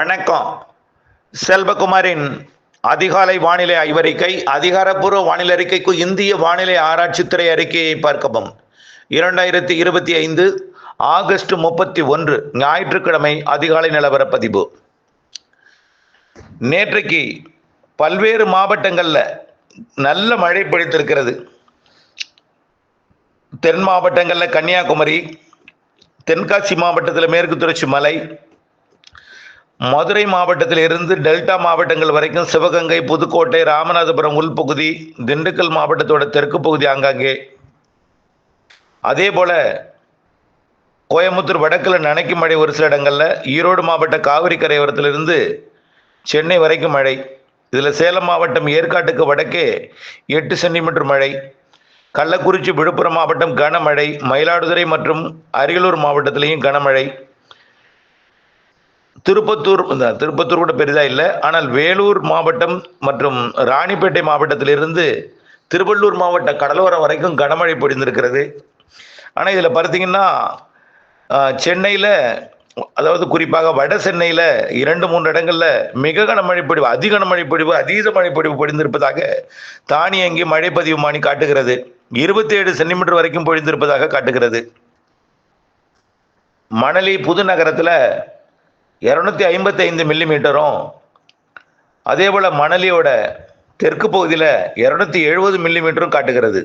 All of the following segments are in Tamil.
வணக்கம். செல்வகுமாரின் அதிகாலை வானிலை ஆய்வறிக்கை அதிகாரப்பூர்வ வானிலை அறிக்கைக்கு இந்திய வானிலை ஆராய்ச்சித்துறை அறிக்கையை பார்க்கவும். இரண்டாயிரத்தி இருபத்தி ஐந்து ஆகஸ்ட் முப்பத்தி ஒன்று ஞாயிற்றுக்கிழமை அதிகாலை நிலவரப்பதிவு. நேற்றைக்கு பல்வேறு மாவட்டங்களில் நல்ல மழை பிடித்திருக்கிறது தென் மாவட்டங்களில் கன்னியாகுமரி தென்காசி மாவட்டத்தில் மேற்கு தொடர்ச்சி மலை மதுரை மாவட்டத்தில் இருந்து டெல்டா மாவட்டங்கள் வரைக்கும் சிவகங்கை புதுக்கோட்டை ராமநாதபுரம் உள்பகுதி திண்டுக்கல் மாவட்டத்தோட தெற்கு பகுதி ஆங்காங்கே. அதே போல கோயம்புத்தூர் வடக்கில் நனைக்கும் மழை ஒரு சில இடங்களில் ஈரோடு மாவட்ட காவிரி கரையோரத்திலிருந்து சென்னை வரைக்கும் மழை. இதில் சேலம் மாவட்டம் ஏற்காட்டுக்கு வடக்கே எட்டு சென்டிமீட்டர் மழை. கள்ளக்குறிச்சி விழுப்புரம் மாவட்டம் கனமழை. மயிலாடுதுறை மற்றும் அரியலூர் மாவட்டத்திலையும் கனமழை. திருப்பத்தூர் இந்த திருப்பத்தூர் கூட பெரிதாக இல்லை. ஆனால் வேலூர் மாவட்டம் மற்றும் ராணிப்பேட்டை மாவட்டத்திலிருந்து திருவள்ளூர் மாவட்ட கடலோரம் வரைக்கும் கனமழை பொழிந்திருக்கிறது. ஆனால் இதில் பார்த்தீங்கன்னா சென்னையில் அதாவது குறிப்பாக வட சென்னையில் இரண்டு மூன்று இடங்களில் மிக கனமழை பொழிவு அதிக கனமழை பொழிவு அதீத மழை பொழிவு பொழிந்திருப்பதாக தானியங்கி மழை பதிவுமானி காட்டுகிறது. இருபத்தி ஏழு சென்டிமீட்டர் வரைக்கும் பொழிந்திருப்பதாக காட்டுகிறது. மணலி புதுநகரத்தில் இரநூத்தி ஐம்பத்தி ஐந்து மில்லிமீட்டரும் அதே போல் மணலியோட தெற்கு பகுதியில் இரநூத்தி எழுபது மில்லிமீட்டரும் காட்டுகிறது.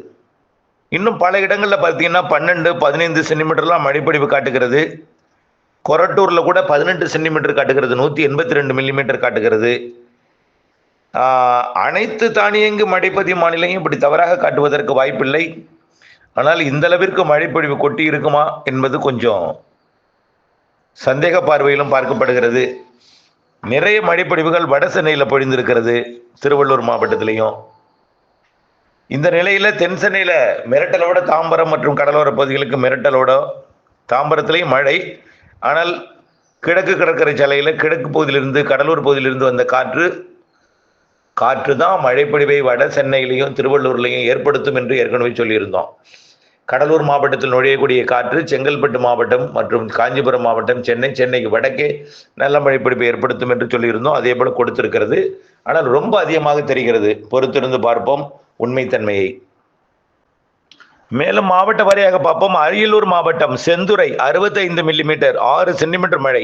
இன்னும் பல இடங்களில் பார்த்தீங்கன்னா பன்னெண்டு பதினைந்து சென்டிமீட்டர்லாம் மழைப்பொழிவு காட்டுகிறது. கொரட்டூரில் கூட பதினெட்டு சென்டிமீட்டர் காட்டுகிறது நூற்றி எண்பத்தி ரெண்டு மில்லிமீட்டர் காட்டுகிறது. அனைத்து தானியங்கு மழைப்பதிவு மாநிலையும் இப்படி தவறாக காட்டுவதற்கு வாய்ப்பில்லை. ஆனால் இந்த அளவிற்கு மழைப்பொழிவு கொட்டி இருக்குமா என்பது கொஞ்சம் சந்தேக பார்வையிலும் பார்க்கப்படுகிறது. நிறைய மழைப்பொழிவுகள் வட சென்னையில் பொழிந்திருக்கிறது திருவள்ளூர் மாவட்டத்திலையும். இந்த நிலையில் தென் சென்னையில் மிரட்டலோட தாம்பரம் மற்றும் கடலோர பகுதிகளுக்கு மிரட்டலோட தாம்பரத்திலையும் மழை. ஆனால் கிழக்கு கடற்கரை சாலையில் கிழக்கு பகுதியிலிருந்து கடலூர் பகுதியிலிருந்து வந்த காற்று காற்று தான் மழைப்பொழிவை வட சென்னையிலையும் திருவள்ளூர்லையும் ஏற்படுத்தும் என்று ஏற்கனவே சொல்லியிருந்தோம். கடலூர் மாவட்டத்தில் நுழையக்கூடிய காற்று செங்கல்பட்டு மாவட்டம் மற்றும் காஞ்சிபுரம் மாவட்டம் சென்னை சென்னைக்கு வடக்கே நல்ல மழைப்பிடிப்பை ஏற்படுத்தும் என்று சொல்லியிருந்தோம். அதே போல கொடுத்திருக்கிறது. ஆனால் ரொம்ப அதிகமாக தெரிகிறது. பொறுத்திருந்து பார்ப்போம் உண்மைத்தன்மையை. மேலும் மாவட்ட வாரியாக பார்ப்போம். அரியலூர் மாவட்டம் செந்துறை அறுபத்தைந்து மில்லிமீட்டர் ஆறு சென்டிமீட்டர் மழை.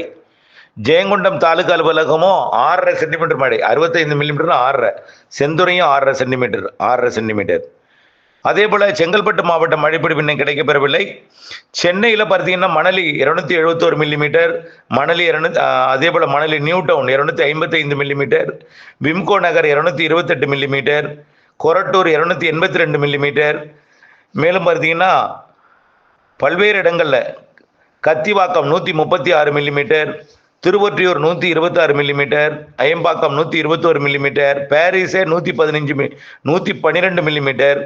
ஜெயங்கொண்டம் தாலுகா அலுவலகமும் ஆறரை சென்டிமீட்டர் மழை. அறுபத்தைந்து மில்லிமீட்டர் ஆறரை. செந்துறையும் ஆறரை சென்டிமீட்டர் ஆறரை சென்டிமீட்டர். அதே போல் செங்கல்பட்டு மாவட்டம் மழைப்பிடிப்பு இன்னும் கிடைக்கப்பெறவில்லை. சென்னையில் பார்த்தீங்கன்னா மணலி இரநூத்தி எழுபத்தோரு மில்லிமீட்டர் மணலி இரநூத்தி அதே போல் மணலி நியூ டவுன் இரநூத்தி ஐம்பத்தைந்து மில்லிமீட்டர் விம்கோ நகர் இரநூத்தி இருபத்தெட்டு மில்லிமீட்டர் கொரட்டூர் இரநூத்தி எண்பத்தி ரெண்டு மில்லிமீட்டர் மேலும் பார்த்தீங்கன்னா பல்வேறு இடங்களில் கத்திவாக்கம் நூற்றி முப்பத்தி ஆறு மில்லிமீட்டர் திருவொற்றியூர் நூற்றி இருபத்தாறு மில்லிமீட்டர் அயம்பாக்கம் நூற்றி இருபத்தோரு மில்லிமீட்டர் பாரிஸே நூற்றி பதினஞ்சு மி நூற்றி பன்னிரெண்டு மில்லிமீட்டர்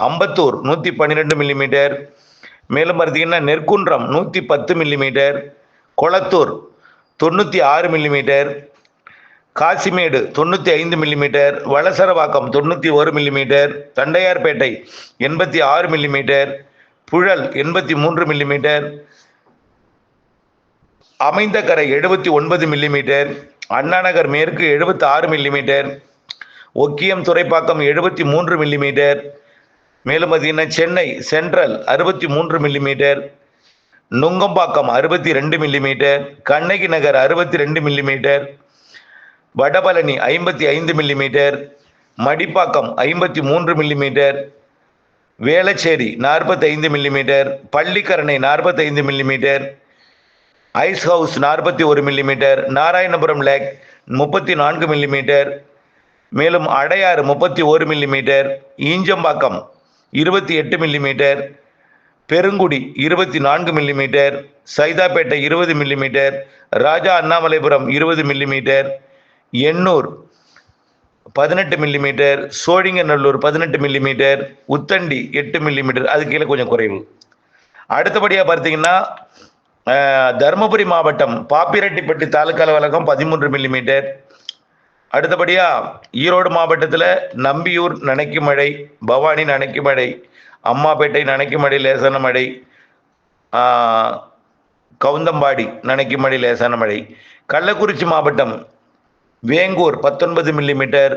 அம்பத்தூர் நூற்றி பன்னிரெண்டு மில்லிமீட்டர் மேலும் பார்த்தீங்கன்னா நெற்குன்றம் நூற்றி பத்து மில்லிமீட்டர் கொளத்தூர் தொண்ணூற்றி ஆறு மில்லிமீட்டர் காசிமேடு தொண்ணூற்றி ஐந்து மில்லிமீட்டர் வளசரவாக்கம் தொண்ணூற்றி ஒரு மில்லிமீட்டர் தண்டையார்பேட்டை எண்பத்தி ஆறு மில்லிமீட்டர் புழல் எண்பத்தி மூன்று மில்லிமீட்டர் அமைந்தகரை எழுபத்தி ஒன்பது மில்லிமீட்டர் அண்ணாநகர் மேற்கு எழுபத்தி ஆறு மில்லிமீட்டர் ஒக்கியம் துறைப்பாக்கம் எழுபத்தி மூன்று மில்லிமீட்டர் மேலும் பார்த்தீங்கன்னா சென்னை சென்ட்ரல் அறுபத்தி மூன்று மில்லிமீட்டர் நுங்கம்பாக்கம் அறுபத்தி ரெண்டு மில்லிமீட்டர் கண்ணகி நகர் அறுபத்தி ரெண்டு மில்லிமீட்டர் வடபழனி ஐம்பத்தி ஐந்து மில்லிமீட்டர் மடிப்பாக்கம் ஐம்பத்தி மூன்று மில்லிமீட்டர் வேளச்சேரி நாற்பத்தைந்து மில்லிமீட்டர் பள்ளிக்கரணை நாற்பத்தைந்து மில்லிமீட்டர் ஐஸ் ஹவுஸ் நாற்பத்தி ஒரு மில்லிமீட்டர் நாராயணபுரம் லேக் முப்பத்தி நான்கு மில்லிமீட்டர் மேலும் அடையாறு முப்பத்தி ஒரு மில்லிமீட்டர் ஈஞ்சம்பாக்கம் இருபத்தி எட்டு மில்லிமீட்டர் பெருங்குடி இருபத்தி நான்கு மில்லிமீட்டர் சைதாப்பேட்டை இருபது மில்லிமீட்டர் ராஜா அண்ணாமலைபுரம் இருபது மில்லிமீட்டர் எண்ணூர் பதினெட்டு மில்லிமீட்டர் சோழிங்கநல்லூர் பதினெட்டு மில்லிமீட்டர் உத்தண்டி எட்டு மில்லிமீட்டர் அது கீழே கொஞ்சம் குறைவு. அடுத்தபடியாக பார்த்தீங்கன்னா தருமபுரி மாவட்டம் பாப்பிரெட்டிப்பட்டி தாலுக்கா அலுவலகம் பதிமூன்று மில்லிமீட்டர் அடுத்தபடியாக ஈரோடு மாவட்டத்தில் நம்பியூர் நனைக்கு மழை பவானி நனைக்கு மழை அம்மாப்பேட்டை நனைக்கு மழை லேசான மழை கவுந்தம்பாடி நனைக்கு மழை லேசான மழை கள்ளக்குறிச்சி மாவட்டம் வேங்கூர் பத்தொன்பது மில்லிமீட்டர்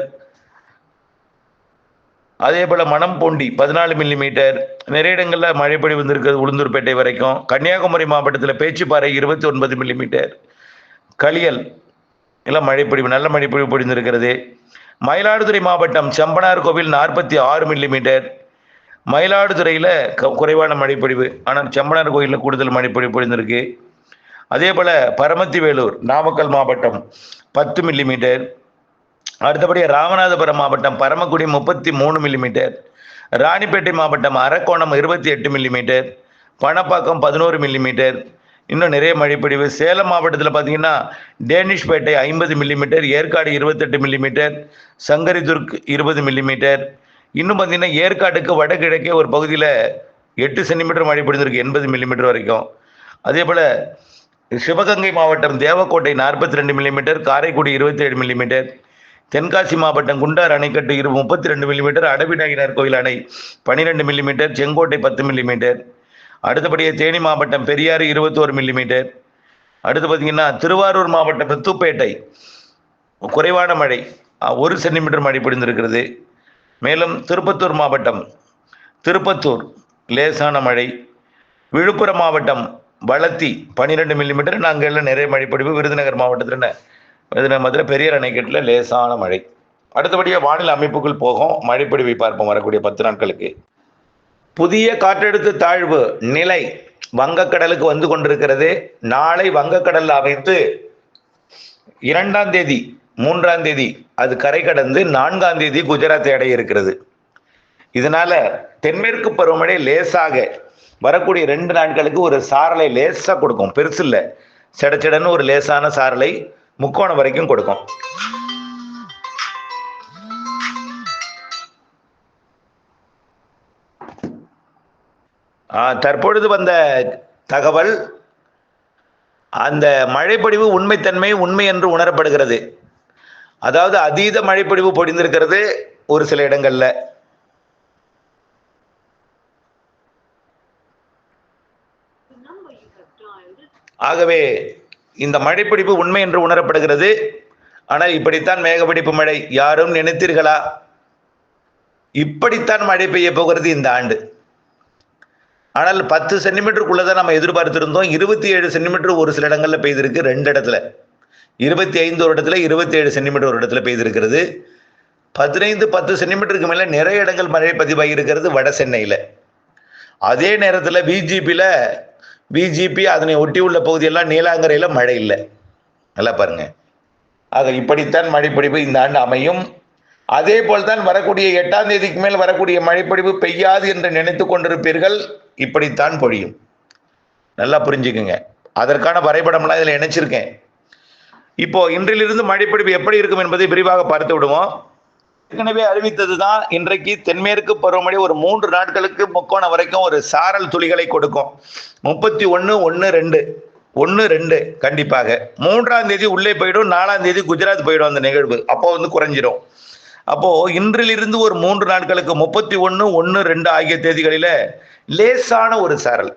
அதே போல் மணம்பொண்டி பதினாலு மில்லிமீட்டர் நிறைய இடங்களில் மழைப்பொழி வந்திருக்கிறது உளுந்தூர்பேட்டை வரைக்கும் கன்னியாகுமரி மாவட்டத்தில் பேச்சுப்பாறை இருபத்தி ஒன்பது மில்லிமீட்டர் களியல் எல்லாம் மழைப்பொழிவு நல்ல மழைப்பொழிவு பொழிந்திருக்கிறது. மயிலாடுதுறை மாவட்டம் செம்பனார் கோவில் நாற்பத்தி ஆறு மில்லிமீட்டர் மயிலாடுதுறையில் க குறைவான மழைப்பொழிவு ஆனால் செம்பனார் கோயிலில் கூடுதல் மழைப்பொழிவு பொழிந்திருக்கு. அதே போல் பரமத்தி வேலூர் நாமக்கல் மாவட்டம் பத்து மில்லிமீட்டர் அடுத்தபடியாக ராமநாதபுரம் மாவட்டம் பரமக்குடி முப்பத்தி மூணு மில்லிமீட்டர் ராணிப்பேட்டை மாவட்டம் அரக்கோணம் இருபத்தி எட்டு மில்லிமீட்டர் பணப்பாக்கம் பதினோரு மில்லிமீட்டர் இன்னும் நிறைய மழைப்பொழிவு. சேலம் மாவட்டத்தில் பார்த்தீங்கன்னா டேனிஷ்பேட்டை ஐம்பது மில்லிமீட்டர் ஏற்காடு இருபத்தெட்டு மில்லிமீட்டர் சங்கரிதுர்க் இருபது மில்லிமீட்டர் இன்னும் பார்த்தீங்கன்னா ஏற்காடுக்கு வடகிழக்கே ஒரு பகுதியில் எட்டு சென்டிமீட்டர் மழை பொழிந்திருக்கு எண்பது மில்லிமீட்டர் வரைக்கும். அதே போல் சிவகங்கை மாவட்டம் தேவக்கோட்டை நாற்பத்தி ரெண்டு மில்லிமீட்டர் காரைக்குடி இருபத்தி ஏழு மில்லிமீட்டர் தென்காசி மாவட்டம் குண்டார் அணைக்கட்டு இரு முப்பத்தி ரெண்டு மில்லிமீட்டர் அடவிநாயகர் கோயில் அணை பன்னிரெண்டு மில்லிமீட்டர் செங்கோட்டை பத்து மில்லிமீட்டர் அடுத்தபடியாக தேனி மாவட்டம் பெரியாறு இருபத்தோரு மில்லிமீட்டர் அடுத்து பார்த்தீங்கன்னா திருவாரூர் மாவட்டம் துப்பேட்டை குறைவான மழை. ஒரு சென்டிமீட்டர் மழை பொழிந்திருக்கிறது. மேலும் திருப்பத்தூர் மாவட்டம் திருப்பத்தூர் லேசான மழை. விழுப்புரம் மாவட்டம் வளத்தி பன்னிரெண்டு மில்லிமீட்டர் நாங்கள் எல்லாம் நிறைய மழைப்பொழிவு விருதுநகர் மாவட்டத்தில் விருதுநகர் பெரியார் அணைக்கட்டில் லேசான மழை. அடுத்தபடியாக வானிலை அமைப்புக்குள் போகும். மழைப்பொழிவை பார்ப்போம். வரக்கூடிய பத்து நாட்களுக்கு. புதிய காற்றழுத்த தாழ்வு நிலை வங்கக்கடலுக்கு வந்து கொண்டிருக்கிறது. நாளை வங்கக்கடலில் அமைத்து இரண்டாம் தேதி மூன்றாம் தேதி அது கரை கடந்து நான்காம் தேதி குஜராத்தை அடைய இருக்கிறது. இதனால தென்மேற்கு பருவமழை லேசாக வரக்கூடிய ரெண்டு நாட்களுக்கு ஒரு சாரலை லேசாக கொடுக்கும். பெருசு இல்லை செடச்செடன்னு ஒரு லேசான சாரலை முக்கோணம் வரைக்கும் கொடுக்கும். தற்பொழுது வந்த தகவல் அந்த மழைப்பொழிவு உண்மைத்தன்மை உண்மை என்று உணரப்படுகிறது. அதாவது அதீத மழைப்பொழிவு பொழிந்திருக்கிறது ஒரு சில இடங்களில். ஆகவே இந்த மழைப்பிடிப்பு உண்மை என்று உணரப்படுகிறது. ஆனால் இப்படித்தான் மேகப்பிடிப்பு மழை யாரும் நினைத்தீர்களா? இப்படித்தான் மழை பெய்ய போகிறது இந்த ஆண்டு. ஆனால் பத்து சென்டிமீட்டருக்குள்ளே தான் நம்ம எதிர்பார்த்திருந்தோம். இருபத்தி ஏழு சென்டிமீட்டர் ஒரு சில இடங்களில் பெய்திருக்கு ரெண்டு இடத்துல. இருபத்தி ஐந்து ஒரு இடத்துல இருபத்தி ஏழு சென்டிமீட்டர் ஒரு இடத்துல பெய்திருக்கிறது. பதினைந்து பத்து சென்டிமீட்டருக்கு மேலே நிறைய இடங்கள் மழை பதிவாகி இருக்கிறது வட சென்னையில். அதே நேரத்தில் பிஜிபியில் பிஜிபி அதனை ஒட்டி உள்ள பகுதியெல்லாம் நீலாங்கரையில் மழை இல்லை. நல்லா பாருங்கள் ஆக இப்படித்தான் மழைப்பிடிப்பு இந்த ஆண்டு அமையும். அதே போல்தான் வரக்கூடிய எட்டாம் தேதிக்கு மேல் வரக்கூடிய மழைப்பொழிவு பெய்யாது என்று நினைத்து கொண்டிருப்பீர்கள். இப்படித்தான் பொழியும். நல்லா புரிஞ்சுக்குங்க. அதற்கான வரைபடம்லாம் இதில் இணைச்சிருக்கேன். இப்போ இன்றிலிருந்து மழைப்பிடிப்பு எப்படி இருக்கும் என்பதை விரிவாக பார்த்து விடுவோம். ஏற்கனவே அறிவித்தது தான் இன்றைக்கு தென்மேற்கு பருவமழை ஒரு மூன்று நாட்களுக்கு முக்கோணம் வரைக்கும் ஒரு சாரல் துளிகளை கொடுக்கும். முப்பத்தி ஒன்று ஒன்று ரெண்டு. ஒன்று ரெண்டு. கண்டிப்பாக. மூன்றாம் தேதி உள்ளே போயிடும் நாலாம் தேதி குஜராத் போயிடும் அந்த நிகழ்வு. அப்போ வந்து குறைஞ்சிரும். அப்போ இன்றிலிருந்து ஒரு மூன்று நாட்களுக்கு முப்பத்தி ஒன்று ஒன்று ரெண்டு ஆகிய தேதிகளில லேசான ஒரு சாரல்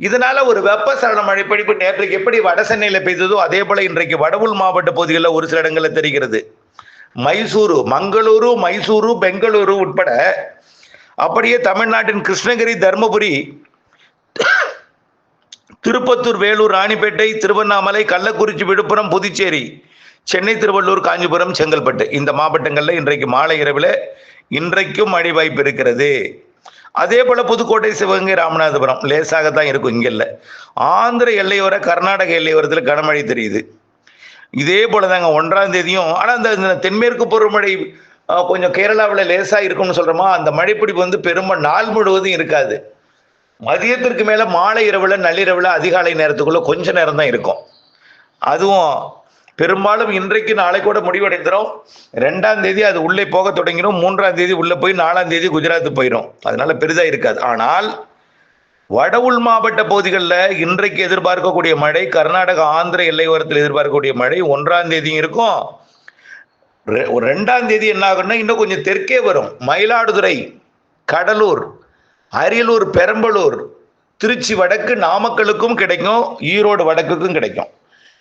இதனால ஒரு வெப்பசலன பிடிப்பு நேற்றைக்கு எப்படி வட சென்னையில் பெய்ததோ அதே போல இன்றைக்கு வடவுள் மாவட்ட பகுதிகளில் ஒரு சில இடங்களில் தெரிகிறது. மைசூரு மங்களூரு மைசூரு பெங்களூரு உட்பட அப்படியே தமிழ்நாட்டின் கிருஷ்ணகிரி தருமபுரி திருப்பத்தூர் வேலூர் ராணிப்பேட்டை திருவண்ணாமலை கள்ளக்குறிச்சி விழுப்புரம் புதுச்சேரி சென்னை திருவள்ளூர் காஞ்சிபுரம் செங்கல்பட்டு இந்த மாவட்டங்களில் இன்றைக்கு மாலை இரவில் இன்றைக்கும் மழை வாய்ப்பு இருக்கிறது. அதே போல புதுக்கோட்டை சிவகங்கை ராமநாதபுரம் லேசாக தான் இருக்கும் இங்க இல்லை. ஆந்திர எல்லையோர கர்நாடக எல்லையோரத்தில் கனமழை தெரியுது. இதே போல தாங்க ஒன்றாம் தேதியும் ஆனால் அந்த தென்மேற்கு பருவமழை கொஞ்சம் கேரளாவில் லேசாக இருக்கும்னு சொல்றோமா அந்த மழைப்பிடிப்பு வந்து பெரும்பாலும் நாள் முழுவதும் இருக்காது. மதியத்திற்கு மேலே மாலை இரவில் நள்ளிரவில் அதிகாலை நேரத்துக்குள்ள கொஞ்ச நேரம் தான் இருக்கும். அதுவும் பெரும்பாலும் இன்றைக்கு நாளை கூட முடிவடைந்துரும். ரெண்டாம் தேதி அது உள்ளே போக தொடங்கிடும். மூன்றாம் தேதி உள்ளே போய் நாலாம் தேதி குஜராத் போயிடும் அதனால பெரிதாக இருக்காது. ஆனால் வட உள் மாவட்ட பகுதிகளில் இன்றைக்கு எதிர்பார்க்கக்கூடிய மழை கர்நாடகா ஆந்திர எல்லையோரத்தில் எதிர்பார்க்கக்கூடிய மழை ஒன்றாம் தேதியும் இருக்கும். ரெ- ஒரு ரெண்டாம் தேதி என்ன ஆகும்னா இன்னும் கொஞ்சம் தெற்கே வரும். மயிலாடுதுறை கடலூர் அரியலூர் பெரம்பலூர் திருச்சி வடக்கு நாமக்கலுக்கும் கிடைக்கும். ஈரோடு வடக்குக்கும் கிடைக்கும்.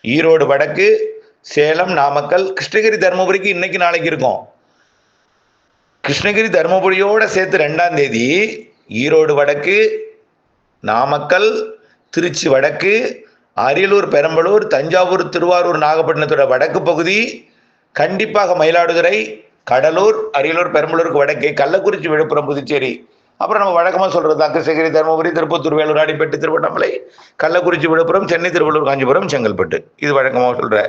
ஈரோடு வடக்கு சேலம் நாமக்கல் கிருஷ்ணகிரி தருமபுரிக்கு இன்னைக்கு நாளைக்கு இருக்கும். கிருஷ்ணகிரி தருமபுரியோட சேர்த்து ரெண்டாம் தேதி ஈரோடு வடக்கு நாமக்கல் திருச்சி வடக்கு அரியலூர் பெரம்பலூர் தஞ்சாவூர் திருவாரூர் நாகப்பட்டினத்தோட வடக்கு பகுதி கண்டிப்பாக மயிலாடுதுறை கடலூர் அரியலூர் பெரம்பலூருக்கு வடக்கே கள்ளக்குறிச்சி விழுப்புரம் புதுச்சேரி அப்புறம் நம்ம வழக்கமாக சொல்கிறது தான். கிருஷ்ணகிரி தருமபுரி திருப்பத்தூர் வேலூர் அடிப்பட்டு திருவண்ணாமலை கள்ளக்குறிச்சி விழுப்புரம் சென்னை திருவள்ளூர் காஞ்சிபுரம் செங்கல்பட்டு. இது வழக்கமாக சொல்கிற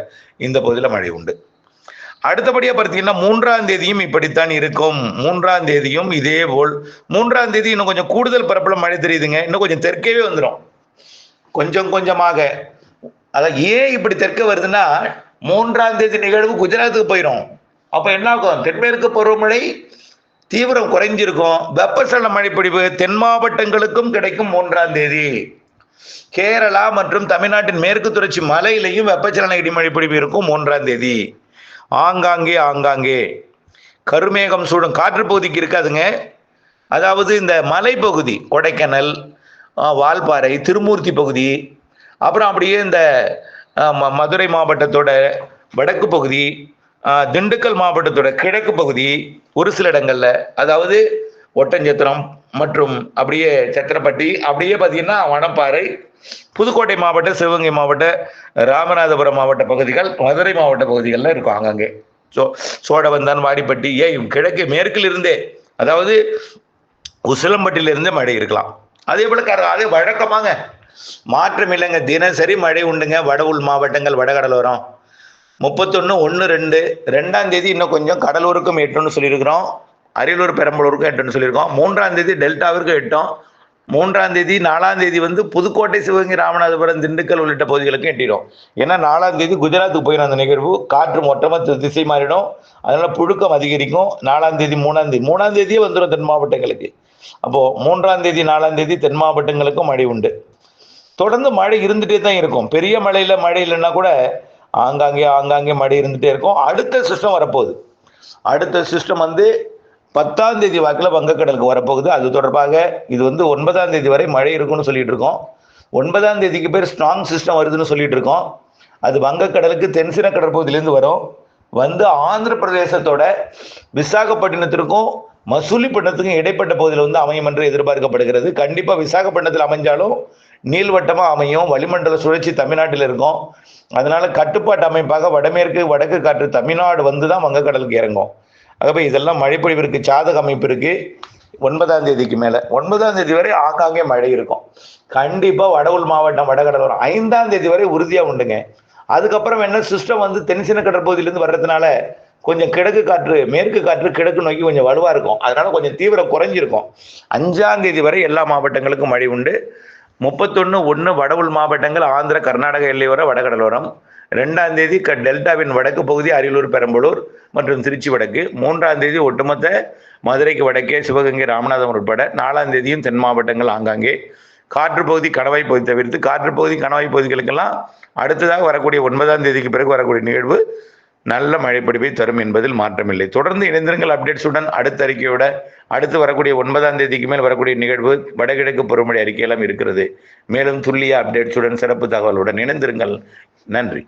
இந்த பகுதியில் மழை உண்டு. அடுத்தபடியாக பார்த்தீங்கன்னா மூன்றாம் தேதியும் இப்படித்தான் இருக்கும். மூன்றாம் தேதியும் இதே போல். மூன்றாம் தேதி இன்னும் கொஞ்சம் கூடுதல் பரப்பில் மழை தெரியுதுங்க. இன்னும் கொஞ்சம் தெற்கேவே வந்துடும் கொஞ்சம் கொஞ்சமாக. அதான் ஏன் இப்படி தெற்க வருதுன்னா மூன்றாம் தேதி நிகழ்வு குஜராத்துக்கு போயிடும் அப்போ என்ன ஆகும் தென்மேற்கு பருவமழை தீவிரம் குறைஞ்சிருக்கும். வெப்பசலன மழைப்பொழிவு தென் மாவட்டங்களுக்கும் கிடைக்கும் மூன்றாம் தேதி. கேரளா மற்றும் தமிழ்நாட்டின் மேற்கு தொடர்ச்சி மலையிலையும் வெப்பச்சலன இடிமழை பொழிவு இருக்கும் மூன்றாம் தேதி. ஆங்காங்கே ஆங்காங்கே. கருமேகம் சூடும். காற்று பகுதிக்கு இருக்காதுங்க. அதாவது இந்த மலைப்பகுதி கொடைக்கானல் வால்பாறை திருமூர்த்தி பகுதி அப்புறம் அப்படியே இந்த ம- மதுரை மாவட்டத்தோட வடக்கு பகுதி திண்டுக்கல் மாவட்டத்தோட கிழக்கு பகுதி ஒரு சில இடங்கள்ல அதாவது ஒட்டஞ்சத்திரம் மற்றும் அப்படியே சத்திரப்பட்டி அப்படியே பார்த்தீங்கன்னா வனப்பாறை புதுக்கோட்டை மாவட்ட சிவகங்கை மாவட்ட ராமநாதபுரம் மாவட்ட பகுதிகள் மதுரை மாவட்ட பகுதிகளில் இருக்கும் அங்கங்கே. ஸோ சோழவந்தான் வாடிப்பட்டி ஏன் கிழக்கு மேற்கில் இருந்தே அதாவது உசிலம்பட்டியிலிருந்தே மழை இருக்கலாம். அதே போல கர- அதே வழக்கமாங்க. மாற்றம் இல்லைங்க தினசரி மழை உண்டுங்க வட உள் மாவட்டங்கள் வடகடலோரம். முப்பத்தொன்று ஒன்று ரெண்டு. ரெண்டாம் தேதி இன்னும் கொஞ்சம் கடலூருக்கும் எட்டுன்னு சொல்லியிருக்கிறோம். அரியலூர் பெரம்பலூருக்கும் எட்டுன்னு சொல்லியிருக்கோம். மூன்றாம் தேதி டெல்டாவிற்கும் எட்டும். மூன்றாம் தேதி நாலாம் தேதி வந்து புதுக்கோட்டை சிவகங்கை ராமநாதபுரம் திண்டுக்கல் உள்ளிட்ட பகுதிகளுக்கும் எட்டிடும். ஏன்னா நாலாம் தேதி குஜராத்துக்கு போயிடும் அந்த நிகழ்வு. காற்று மொத்தமாக திசை மாறிடும். அதனால புழுக்கம் அதிகரிக்கும். நாலாம் தேதி மூணாம் தேதி. மூணாம் தேதியே வந்துடும் தென் மாவட்டங்களுக்கு. அப்போ மூன்றாம் தேதி நாலாம் தேதி தென் மாவட்டங்களுக்கும் மழை உண்டு. தொடர்ந்து மழை இருந்துகிட்டே தான் இருக்கும். பெரிய மழையில் மழை இல்லைன்னா கூட ஆங்காங்கே ஆங்காங்கே மழை இருந்துகிட்டே இருக்கும். அடுத்த சிஸ்டம் வரப்போகுது. அடுத்த சிஸ்டம் வந்து பத்தாம் தேதி வாக்கில் வங்கக்கடலுக்கு வரப்போகுது. அது தொடர்பாக இது வந்து ஒன்பதாம் தேதி வரை மழை இருக்கும்னு சொல்லிட்டு இருக்கோம். ஒன்பதாம் தேதிக்கு பேர் ஸ்ட்ராங் சிஸ்டம் வருதுன்னு சொல்லிட்டு இருக்கோம். அது வங்கக்கடலுக்கு தென்சின கடற்பகுதியிலேருந்து வரும். வந்து ஆந்திர பிரதேசத்தோட விசாகப்பட்டினத்திற்கும் மசூலிப்பட்டினத்துக்கும் இடைப்பட்ட பகுதியில் வந்து அமையும் என்று எதிர்பார்க்கப்படுகிறது. கண்டிப்பாக விசாகப்பட்டினத்தில் அமைஞ்சாலும் நீள்வட்டமாக அமையும் வளிமண்டல சுழற்சி தமிழ்நாட்டில் இருக்கும். அதனால கட்டுப்பாட்டு அமைப்பாக வடமேற்கு வடக்கு காற்று தமிழ்நாடு வந்து தான் வங்கக்கடலுக்கு இறங்கும். ஆகவே இதெல்லாம் மழைப்பொழிவிற்கு சாதக அமைப்பு இருக்கு. ஒன்பதாம் தேதிக்கு மேலே ஒன்பதாம் தேதி வரை ஆங்காங்கே மழை இருக்கும். கண்டிப்பாக வடவுள் மாவட்டம் வடகடலோரம் ஐந்தாம் தேதி வரை உறுதியாக உண்டுங்க. அதுக்கப்புறம் என்ன சிஸ்டம் வந்து தென்சின கடற்பகுதியிலேருந்து வர்றதுனால கொஞ்சம் கிழக்கு காற்று மேற்கு காற்று கிழக்கு நோக்கி கொஞ்சம் வலுவாக இருக்கும். அதனால கொஞ்சம் தீவிரம் குறைஞ்சிருக்கும். அஞ்சாம் தேதி வரை எல்லா மாவட்டங்களுக்கும் மழை உண்டு. முப்பத்தொன்று ஒன்று வட உள் மாவட்டங்கள் ஆந்திர கர்நாடக எல்லையோர வடகடலோரம். ரெண்டாம் தேதி க டெல்டாவின் வடக்கு பகுதி அரியலூர் பெரம்பலூர் மற்றும் திருச்சி வடக்கு. மூன்றாம் தேதி ஒட்டுமொத்த மதுரைக்கு வடக்கே சிவகங்கை ராமநாதம் உட்பட நாலாம் தேதியும் தென் மாவட்டங்கள் ஆங்காங்கே. காற்று பகுதி கணவாய் பகுதி தவிர்த்து காற்று பகுதி கணவாய் பகுதிகளுக்கெல்லாம் அடுத்ததாக வரக்கூடிய ஒன்பதாம் தேதிக்கு பிறகு வரக்கூடிய நிகழ்வு நல்ல மழைப்பிடிப்பை தரும் என்பதில் மாற்றமில்லை. தொடர்ந்து இணைந்திருங்கள் அப்டேட்ஸுடன் அடுத்த அறிக்கையோட அடுத்து வரக்கூடிய ஒன்பதாம் தேதிக்கு மேல் வரக்கூடிய நிகழ்வு வடகிழக்கு பருவமழை அறிக்கையெல்லாம் இருக்கிறது. மேலும் துல்லிய அப்டேட்ஸுடன் சிறப்பு தகவலுடன் இணைந்திருங்கள். நன்றி.